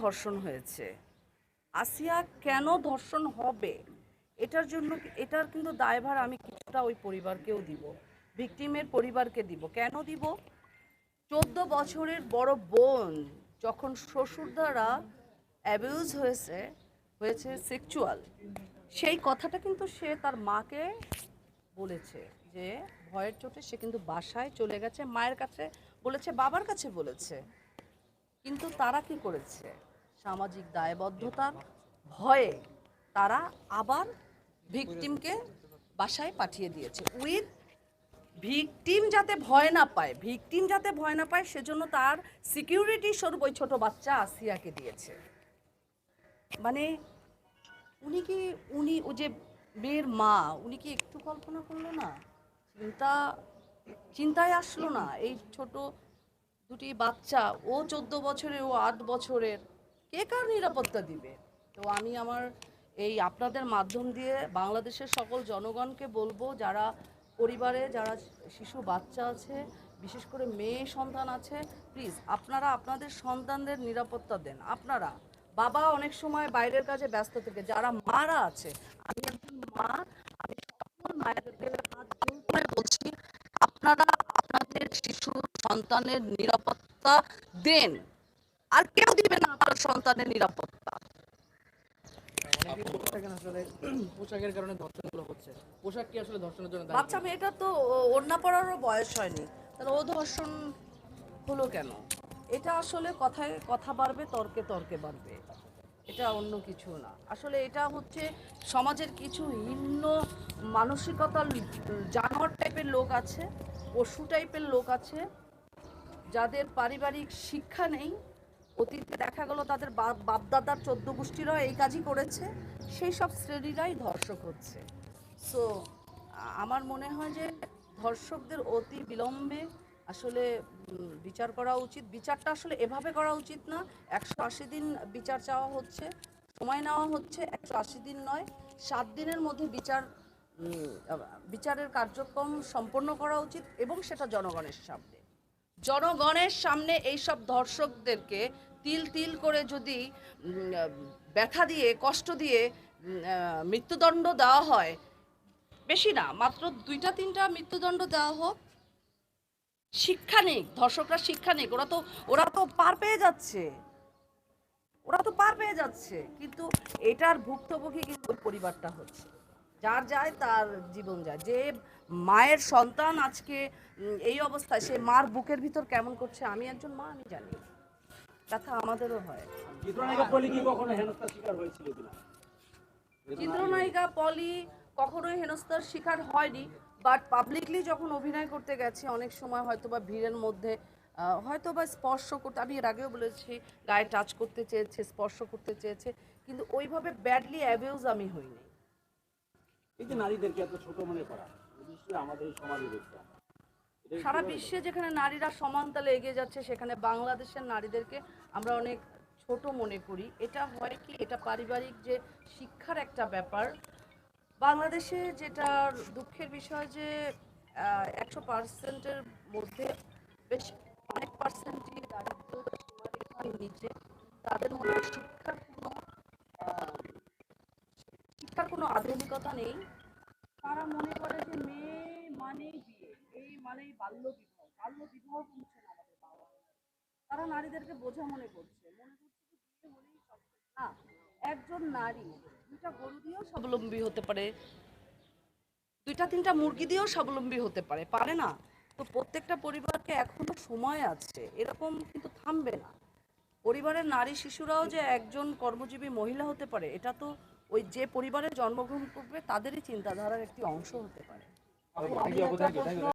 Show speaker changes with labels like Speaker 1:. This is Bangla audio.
Speaker 1: ধর্ষণ হয়েছে। আসিয়া কেন ধর্ষণ হবে? এটার জন্য এটার কিন্তু দায়ভার আমি কিছুটা ওই পরিবারকেও দিব। ভিকটিমের পরিবারকে দিব। কেন দিব? চোদ্দ বছরের বড় বোন যখন শ্বশুর দ্বারা অ্যাবিউজ হয়েছে হয়েছে সেক্সুয়াল সেই কথাটা কিন্তু সে তার মাকে বলেছে যে ভয়ের চোটে সে কিন্তু বাসায় চলে গেছে, মায়ের কাছে বলেছে, বাবার কাছে বলেছে। কিন্তু তারা কি করেছে? সামাজিক দায়বদ্ধতার ভয়ে তারা আবার ভিকটিমকে বাসায় পাঠিয়ে দিয়েছে। উইথ ভিকটিম যাতে ভয় না পায়, ভিকটিম যাতে ভয় না পায়, সেজন্য তার সিকিউরিটি স্বরূপ ওই ছোটো বাচ্চা আসিয়াকে দিয়েছে। মানে উনি কি, উনি ও যে মেয়ের মা, উনি কি একটু কল্পনা করল না? চিন্তা, চিন্তায় আসলো না? এই ছোট দুটি বাচ্চা, ও চোদ্দ বছরের, ও আট বছরের। কে কার নিরাপত্তা দিবে? তো আমি আমার এই আপনাদের মাধ্যম দিয়ে বাংলাদেশের সকল জনগণকে বলব, যারা পরিবারে, যারা শিশু, বাচ্চা আছে, বিশেষ করে মেয়ে সন্তান আছে, প্লিজ আপনারা আপনাদের সন্তানদের নিরাপত্তা দেন। আপনারা, বাবা অনেক সময় বাইরের কাজে ব্যস্ত থেকে, যারা মারা আছে, আমি একজন মা, আমি সকল করে বলছি, আপনারা আপনাদের শিশু সন্তানের নিরাপত্তা দেন। আর কেউ দিবে না আপনার সন্তানের নিরাপত্তা।
Speaker 2: অনেকেই বলে থাকেন আসলে পোশাকের কারণে ধর্ষণগুলো হচ্ছে। পোশাক কি আসলে ধর্ষণের জন্য
Speaker 1: বাচ্চা মেয়েটা তো ওড়না পড়ারও বয়স হয়নি। তাহলে ও ধর্ষণ হলো কেন? এটা আসলে কথায় কথা বাড়বে তর্কে তর্কে বাড়বে। এটা অন্য কিছু না। আসলে এটা হচ্ছে সমাজের কিছু হিন্ন মানসিকতার জানোয়ার টাইপের লোক আছে পশু টাইপের লোক আছে। যাদের পারিবারিক শিক্ষা নেই, অতীতে দেখা গেল তাদের বাপ- বাপদাদার চোদ্দ গোষ্ঠীরাও এই কাজই করেছে, সেই সব শ্রেণীরাই ধর্ষক হচ্ছে। সো আমার মনে হয় যে ধর্ষকদের অতি বিলম্বে আসলে বিচার করা উচিত। বিচারটা আসলে এভাবে করা উচিত না, একশো আশি দিন বিচার চাওয়া হচ্ছে, সময় নেওয়া হচ্ছে, একশো আশি দিন নয়, সাত দিনের মধ্যে বিচার বিচারের কার্যক্রম সম্পন্ন করা উচিত এবং সেটা জনগণের সামনে। জনগণের সামনে এইসব ধর্ষকদেরকে তিল তিল করে যদি ব্যথা দিয়ে, কষ্ট দিয়ে মৃত্যুদণ্ড দেওয়া হয়, বেশি না, মাত্র দুইটা তিনটা মৃত্যুদণ্ড দেওয়া হোক। শিক্ষা নেই ধর্ষকরা শিক্ষা নেই ওরা তো ওরা তো পার পেয়ে যাচ্ছে। ওরা তো পার পেয়ে যাচ্ছে, কিন্তু এটার ভুক্তভোগী কিন্তু পরিবারটা হচ্ছে। যার যায় তার জীবন যায়। যে মায়ের সন্তান আজকে এই অবস্থায় সে মার বুকের ভিতর কেমন করছে আমি একজন মা আমি জানি। কথা আমাদেরও হয়।
Speaker 3: চিত্রনায়িকা পলি
Speaker 1: কখনোই হেনস্থার শিকার হয়নি বাট পাবলিকলি যখন অভিনয় করতে গেছে অনেক সময় হয়তো বা ভিড়ের মধ্যে হয়তো বা স্পর্শ করতে আমি এর আগেও বলেছি গায়ে টাচ করতে চেয়েছে স্পর্শ করতে চেয়েছে কিন্তু ওইভাবে ব্যাডলি অ্যাবিউজ আমি হইনি।
Speaker 3: এই যে নারীদেরকে এত ছোট মনে করা আমাদের এই
Speaker 1: সারা বিশ্বে যেখানে নারীরা সমান তালে এগিয়ে যাচ্ছে সেখানে বাংলাদেশের নারীদেরকে আমরা অনেক ছোট মনে করি। এটা হয় কি এটা পারিবারিক যে শিক্ষার একটা ব্যাপার। বাংলাদেশে যেটা দুঃখের বিষয় যে একশো পার্সেন্টের মধ্যে বেশ অনেক পার্সেন্টই দারিদ্র নিচে। তাদের মধ্যে শিক্ষার কোনো আহ, আধুনিকতা নেই। তারা মনে করে যে মেয়ে মানেই বিয়ে এই মানেই বাল্য বিবাহ। বাল্য বিবাহ বলছে না আমাদের বাবা তারা নারীদেরকে বোঝা মনে করছে। মনে করছে যে বিয়ে হলেই সব না, একজন নারী দুইটা গরু দিয়েও স্বাবলম্বী হতে পারে, দুইটা তিনটা মুরগি দিয়েও স্বাবলম্বী হতে পারে পারে না। তো প্রত্যেকটা পরিবারকে এখনও সময় আছে, এরকম কিন্তু থামবে না। পরিবারের নারী শিশুরাও যে একজন কর্মজীবী মহিলা হতে পারে, এটা তো ওই যে পরিবারে জন্মগ্রহণ করবে তাদেরই চিন্তাধারার একটি অংশ হতে পারে।